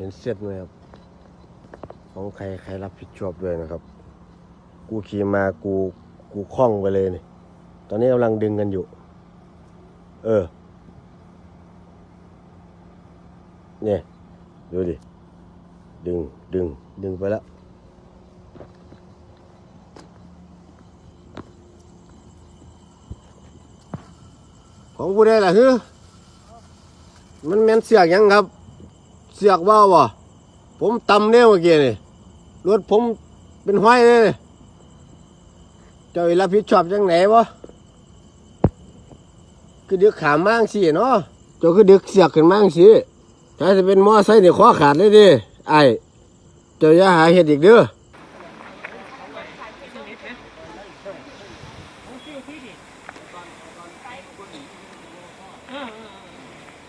เห็นเส้นไหมครับ ของใครใครรับผิดชอบด้วยนะครับ กูขี่มากูกูคล่องไปเลยนี่ตอนนี้กำลังดึงกันอยู่ เออ เนี่ยดูดิ ดึงดึงดึงไปแล้วของผู้ใดล่ะฮือมันแม่นเสียกยังครับ เสียกว่าวะผมตำเนี่ยเมื่อกี้นี่รถผมเป็นห้อยเลยเจ้าอีรับผิดชอบจังไหนวะคือดึกขามางสิเนาะเจ้าคือดึกเสียกขึ้นมางสิถ้าจะเป็นมอไซค์เนี่คอขาดเลยดิไอ้เจ้าอย่าหาเห็ดอีกเด้อ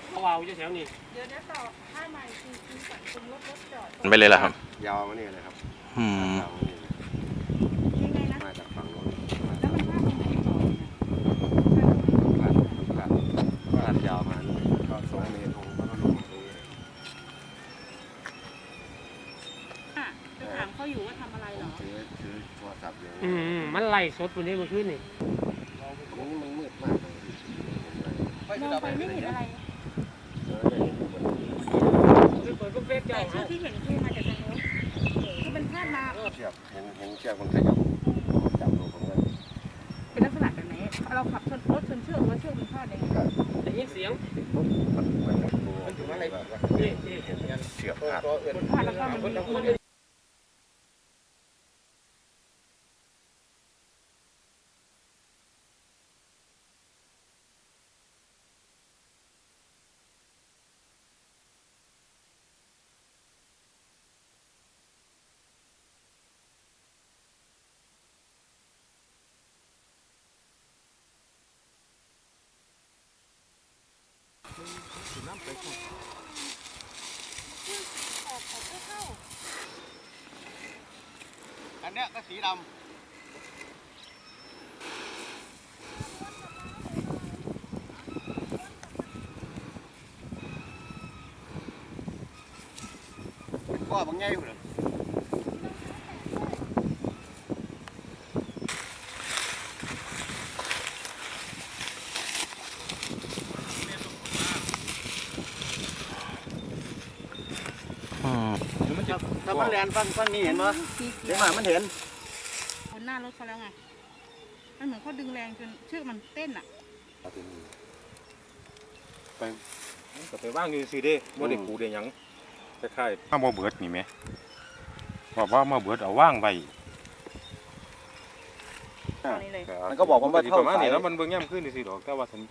เขาเอาอยู่แถวนี้ เดี๋ยวเดี๋ยวต่อถ้าใหม่คือคือสั่งตรงรถรถจอด ไปเลยล่ะครับ ยาวมานี่เลยครับอืมยาวมานี่เลยยังไงนะมาจากฝั่งโน้นแล้วมันพลาดตรงไหนจอดผ่านผ่านผ่านยาวมาเลยก็สองเมตรผมก็ต้องลงมาตรงนี้อะจะถามเขาอยู่ว่าทำอะไรเหรอถือถือโทรศัพท์อยู่อืมมันไล่สดวันนี้เมื่อคืนนี่ตรงนี้มันมืดมากเลยมองไปไม่เห็นอะไรเออได้เห็นอยู่บนนี้คือ เปิดก็เฟซแต่เจ้าชื่อที่เห็นคือมาจากทางโน้นคือมันพลาดมาเชือกเห็นเห็นเชือกมันขยับจับดูผมก็เป็นลักษณะแบบไหนเราขับชนรถชนเชือกหรือว่าเชือกมันพลาดเองได้ยินเสียงปุ๊บมันมันมันถึงอะไรแบบว่านี่นี่เห็นเชือกขาดพลาดแล้วก็มัน น้ำไปก่อนอันเนี้ยก็สีดำก็บางแง่อยู่เลย อืม ถ้ามันแลน ฟังฟังนี่เห็นไหมเห็นไหมมันเห็น บนหน้ารถเขาแล้วไง มันเหมือนเขาดึงแรงจนเชือกมันเต้นอะก็ไปว่างอยู่สิเด้บ่ได้กูได้หยังคล้ายๆมาบ่เบิดนี่แหมบอกว่ามาเบิดเอาว่างไว้นี่เลยมันก็บอกผมว่าสิเท่าประมาณนี้สาย แล้วมันเบิ่งย่ำขึ้นสิดอกแต่ว่าฉัน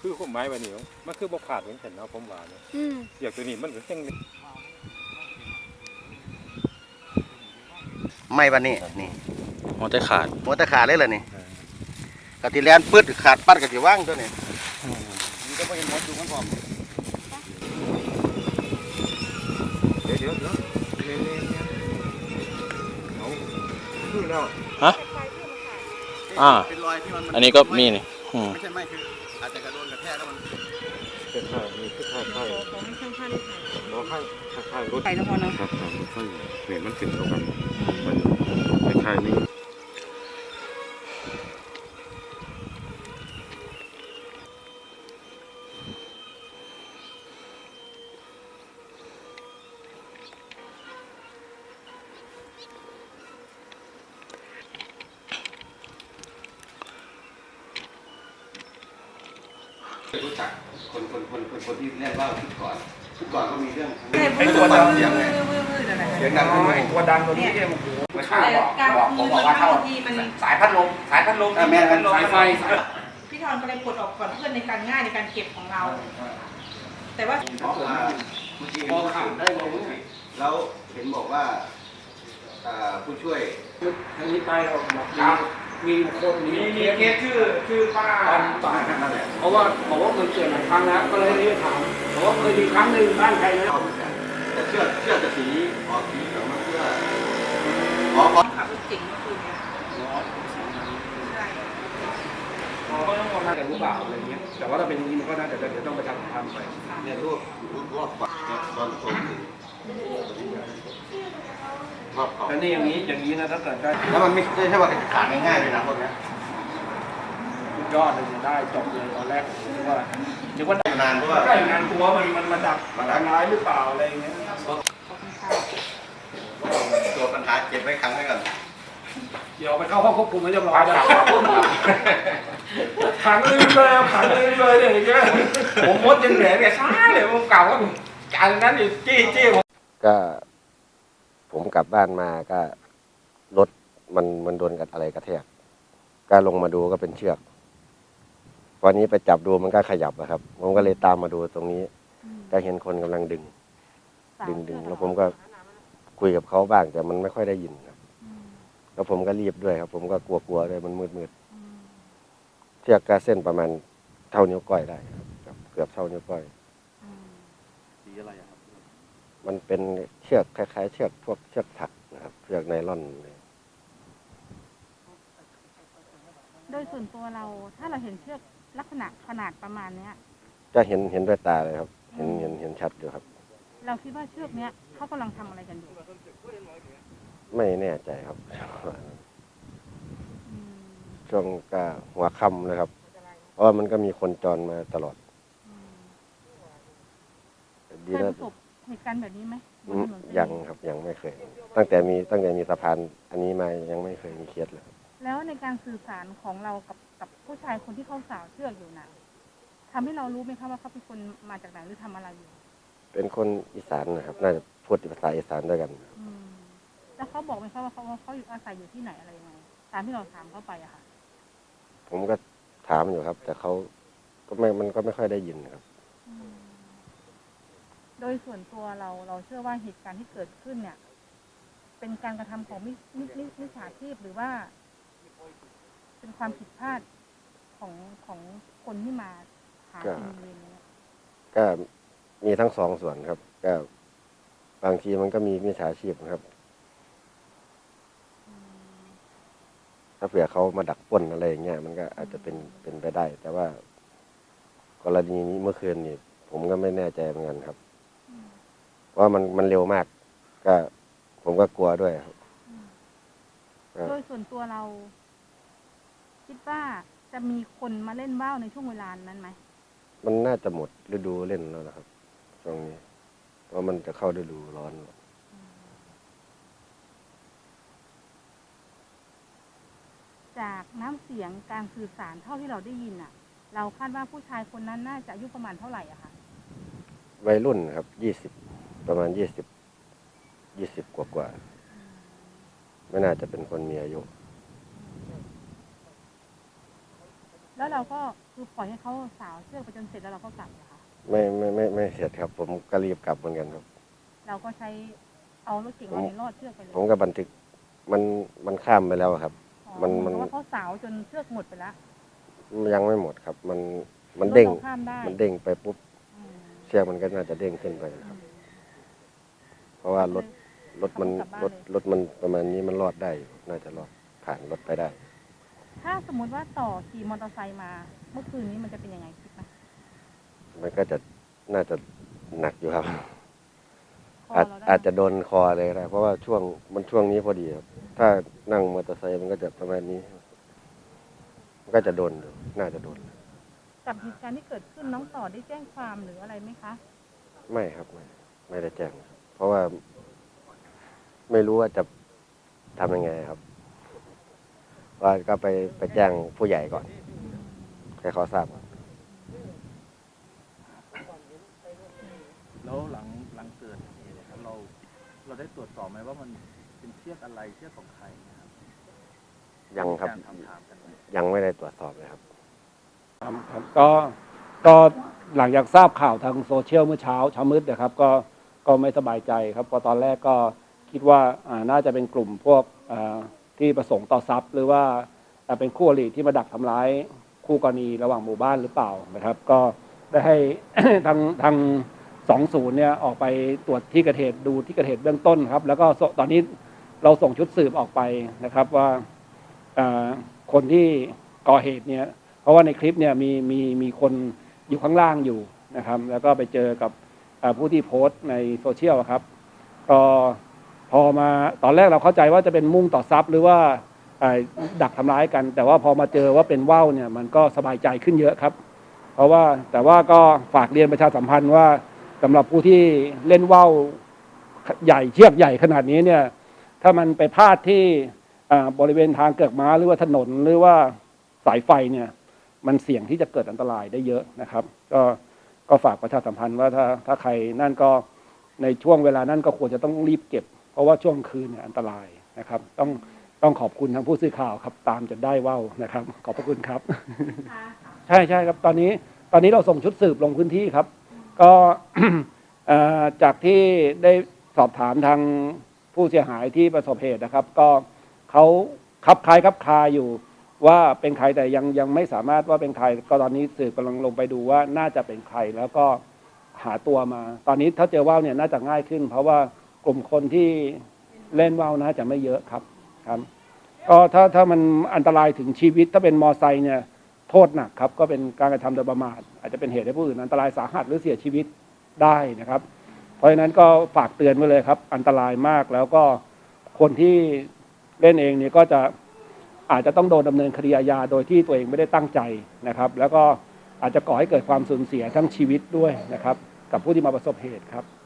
คือความหมายว่านี่มันคือบ่ขาดเหมือนกันเนาะผมว่าเนี่ยอืม อยากตัวนี้มันก็จัง ไม่วันนี้นี่หัวใจขาดหัวตะขาดเลยเหรอนี่กะทิแลนปืดขาดปัดกะทิว่างตัวนี้มันก็ไม่เห็นหมดอยู่กันพร้อมเดี๋ยวเดี๋ยวเดี๋ยวเดี๋ยวเดี๋ยวเดี๋ยวเอาคือแล้วฮะอ่า เป็นรอยที่มันอันนี้ก็มีนี่อืมไม่ใช่ไม่คืออาจจะกระโดนกระแทกแล้วมัน คล้ายๆนี่คือคล้ายๆขอขอไม่ข้างข้างเลยค่ะบ่คล้ายคล้ายๆรถไปนะพอเนาะ ครับครับรถไฟเนี่ยมันขึ้นแล้วกันมันคล้ายๆนี่ คนคนคนคนคนที่เล่นว่าวชุดก่อนชุดก่อนก็มีเรื่องไอ้ตัวดำเสียงไงเสียงดังตัวดังตัวนี้เนี่ยโอ้โหแต่การคืนมันบางทีมันสายพัดลมสายพัดลมแม่กันสายไฟพี่ทอนก็เลยปลดออกก่อนเพื่อนในการง่ายในการเก็บของเรา แต่ว่าเพราะผมเมื่อกี้พอข่าวได้ลงแล้วเห็นบอกว่าอ่าผู้ช่วยทางนี้ไปเราบอก มีคนมีมีเคสชื่อชื่อป้าตายนั่นแหละเพราะว่าบอกว่าเคยเกิดหลายครั้งแล้วก็เลยรีบถามบอกว่าเคยมีครั้งหนึ่งบ้านใครนะแต่เชื่อเชื่อจะสีออกสีเขียวมาเพื่ออ๋ออ๋อจริงก็คือเนี่ยใช่ก็ต้องมองมาแต่รู้เปล่าอะไรเงี้ยแต่ว่าถ้าเป็นอย่างนี้มันก็น่าจะเดี๋ยวต้องไปทำทำไปเนี่ยรูปรูปรอบปัดเนี่ย ตอนผมถึงแต่นี่อย่างนี้อย่างนี้นะถ้าเกิดได้แล้วมันไม่ใช่ว่าขาดง่ายๆเลยนะพวกนี้สุดยอดเลยจะได้จบเลยตอนแรกผมคิดว่าคิดว่านานเพราะว่าได้งานตัวมันมันมาดักมาดักร้ายหรือเปล่าอะไรอย่างเงี้ยตัวปัญหาเก็บไว้ครั้งไว้ก่อนเดี๋ยวไปเข้าห้องควบคุมให้เรียบร้อยแล้วขังลืมเลยขังลืมเลยเนี่ยอย่างเงี้ยผมมดยังเหนื่อยเนี่ยช้าเลยผมกล่าวว่าการนั้นอยู่จี้จี้ผม ก็ผมกลับบ้านมาก็รถมันมันโดนกับอะไรกระแทก ก็ลงมาดูก็เป็นเชือก วันนี้ไปจับดูมันก็ขยับอะครับ ผมก็เลยตามมาดูตรงนี้ ก็เห็นคนกำลังดึง ดึงดึงแล้วผมก็คุยกับเขาบ้าง แต่มันไม่ค่อยได้ยินครับ แล้วผมก็รีบด้วยครับ ผมก็กลัวๆด้วยมันมืดมืดๆเชือกก็เส้นประมาณเท่านิ้วก้อยได้ครับ เกือบเท่านิ้วก้อยสีอะไรอะครับ มันเป็นเชือกคล้าย ๆ เชือกพวกเชือกถักนะครับเชือกไนล่อนเลยโดยส่วนตัวเราถ้าเราเห็นเชือกลักษณะขนาดประมาณเนี้ย จะเห็นเห็นด้วยตาเลยครับ เห็นเห็นเห็นชัดอยู่ครับ เราคิดว่าเชือกเนี้ยเขากำลังทำอะไรกันอยู่ไม่แน่ใจครับ อืมช่วงก็หัวค่ำนะครับ เพราะว่ามันก็มีคนจรมาตลอดอืมดีเคยปนะระสบ เหตุการณ์แบบนี้ไหมบอืนมถนนเส้นยังนี้ครับยังไม่เคย ตั้งแต่มีตั้งแต่มีสะพานอันนี้มายังไม่เคยมีเคสเลยแล้วในการสื่อสารของเรากับกับผู้ชายคนที่เขาสาวเชือกอยู่น่ะทำให้เรารู้ไหมคะว่าเขาเป็นคนมาจากไหนหรือทำอะไรอยู่ เป็นคนอีสานนะครับ น่าจะพูดภาษาอีสานด้วยกัน อืมแล้วเขาบอกไหมคะว่าเขาว่าเขาอยู่อาศัยอยู่ที่ไหนอะไรยังไงตามที่เราถามเข้าไปอะค่ะ ผมก็ถามอยู่ครับ แต่เขาก็ไม่มันก็ไม่ค่อยได้ยินครับ อืม โดยส่วนตัวเราเราเชื่อว่าเหตุการณ์ที่เกิดขึ้นเนี่ย เป็นการกระทำของมิมิมิมิจฉาชีพหรือว่า เป็นความผิดพลาดของของคนที่มาหาก็กินเวรนี้ก็มีทั้งสองส่วนครับ ก็บางทีมันก็มีมิจฉาชีพนะครับอืมถ้าเผื่อเขามาดักปล้นอะไรอย่างเงี้ยมันก็อาจจะเป็นเป็นไปได้ แต่ว่ากรณีนี้เมื่อคืนนี่ผมก็ไม่แน่ใจเหมือนกันครับอืม เพราะมันมันเร็วมาก ก็ผมก็กลัวด้วยครับอืมครับโดยส่วนตัวเรา คิดว่าจะมีคนมาเล่นว่าวในช่วงเวลานั้นไหมมันน่าจะหมดฤดูเล่นแล้วนะครับช่วงนี้ เพราะมันจะเข้าฤดูร้อนแล้วจากน้ำเสียงการสื่อสารเท่าที่เราได้ยินอะ เราคาดว่าผู้ชายคนนั้นน่าจะอายุประมาณเท่าไหร่อะคะวัยรุ่นครับยี่สิบ ประมาณยี่สิบยี่สิบกว่ากว่าๆไม่น่าจะเป็นคนมีอายุ แล้วเราก็คือปล่อยให้เขาสาวเชือกไปจนเสร็จแล้วเราก็กลับนะคะไม่ไม่ไม่ไม่เสร็จครับ ผมก็รีบกลับเหมือนกันครับ เราก็ใช้เอารถเก่งเราเนี่ยลอดเชือกไปเลยผมก็บันทึกมันมันข้ามไปแล้วครับ อ๋อมันมัน เพราะว่าเขาสาวจนเชือกหมดไปแล้วยังไม่หมดครับ มันมันเด้ง รถราข้ามได้มันเด้งไปปุ๊บอืมเชือกมันก็น่าจะเด้งขึ้นไปครับเพ ราะว่ารถรถมันขับกรลับถบ้านเลยรถมันประมาณนี้มันรอดได้อยู่น่าจะรอดผ่านรถไปได้ ถ้าสมมุติว่าต่อขี่มอเตอร์ไซค์มา เมื่อคืนนี้มันจะเป็นยังไงคิดไหมมันก็จะน่าจะหนักอยู่ครับคออาจเราได้อาจจะโดนคอเลยก็ได้เพราะว่าช่วงมันช่วงนี้พอดีครับ ถ้านั่งมอเตอร์ไซค์มันก็จะประมาณนี้ มันก็จะโดนอยู่น่าจะโดนกับเหตุการณ์ที่เกิดขึ้นน้องต่อได้แจ้งความหรืออะไรไหมคะ ไม่ครับไม่ไม่ได้แจ้งครับ เพราะว่าไม่รู้ว่าจะทำยังไงครับ ว่าก็ไปไปแจ้งผู้ใหญ่ก่อนให้เขาทราบก่อนแล้วหลังหลังเกิดเหตุนะครับเราเราได้ตรวจสอบไหมว่ามันเป็นเชือกอะไรเชือกของใครนะครับยังครับ มีกาถามถามกันไหมยังไม่ได้ตรวจสอบเลยครับ ครับครับก็ก็หลังจากทราบข่าวทางโซเชียลเมื่อเช้าเช้ามืดนะครับ ก็ ก็ไม่สบายใจครับเพราะตอนแรกก็คิดว่าน่าจะเป็นกลุ่มพวกที่ประสงค์ต่อทรัพย์ หรือว่าอ่เป็นคู่อริที่มาดักทำร้ายคู่กรณีระหว่างหมู่บ้านหรือเปล่านะครับ ก็ได้ให้ทางทางสองศูนย์เนี่ยออกไปตรวจที่เกิดเหตุดูที่เกิดเหตุเบื้องต้นครับ แล้วก็ตอนนี้เราส่งชุดสืบออกไปนะครับว่าคนที่ก่อเหตุเนี่ยเพราะว่าในคลิปเนี่ยมีมีมีคนอยู่ข้างล่างอยู่นะครับ แล้วก็ไปเจอกับ ผู้ที่โพสต์ในโซเชียลครับก็พอมาตอนแรกเราเข้าใจว่าจะเป็นมุ่งต่อทรัพย์ หรือว่าดักทำร้ายกัน แต่ว่าพอมาเจอว่าเป็นว่าวเนี่ยมันก็สบายใจขึ้นเยอะครับ เพราะว่าแต่ว่าก็ฝากเรียนประชาสัมพันธ์ว่าสำหรับผู้ที่เล่นว่าวใหญ่เชือกใหญ่ขนาดนี้เนี่ยถ้ามันไปพลาดที่บริเวณทางเกือกม้าหรือว่าถนนหรือว่าสายไฟเนี่ยมันเสี่ยงที่จะเกิดอันตรายได้เยอะนะครับ ก็ ก็ฝากประชาสัมพันธ์ว่าถ้าถ้าใครนั่นก็ในช่วงเวลานั้นก็ควรจะต้องรีบเก็บ เพราะว่าช่วงคืนเนี่ยอันตรายนะครับ ต้องต้องขอบคุณทางผู้สื่อข่าวครับ ตามจนได้เว่าวนะครับ ขอบพระคุณครับ ใช่ใช่ครับตอนนี้ตอนนี้เราส่งชุดสืบลงพื้นที่ครับ ก็เอ่อจากที่ได้สอบถามทางผู้เสียหายที่ประสบเหตุนะครับ ก็เขาคับคล้ายคับคาอยู่ ว่าเป็นใครแต่ยังยังไม่สามารถว่าเป็นใครก็ตอนนี้สืบกำลังลงไปดูว่าน่าจะเป็นใครแล้วก็หาตัวมา ตอนนี้ถ้าเจอว่าวเนี่ยน่าจะง่ายขึ้น เพราะว่ากลุ่มคนที่เล่นว่าวน่าจะไม่เยอะครับครับ ก็ถ้าถ้ามันอันตรายถึงชีวิตถ้าเป็นมอไซค์เนี่ยโทษหนักครับก็เป็นการกระทำโดยประมาทอาจจะเป็นเหตุให้ผู้อื่นอันตรายสาหัสหรือเสียชีวิตได้นะครับ เพราะฉะนั้นก็ฝากเตือนไว้เลยครับ อันตรายมากแล้วก็คนที่เล่นเองเนี่ยก็จะ อาจจะต้องโดนดำเนินคดีอาญาโดยที่ตัวเองไม่ได้ตั้งใจนะครับ แล้วก็อาจจะก่อให้เกิดความสูญเสียทั้งชีวิตด้วยนะครับ กับผู้ที่มาประสบเหตุครับ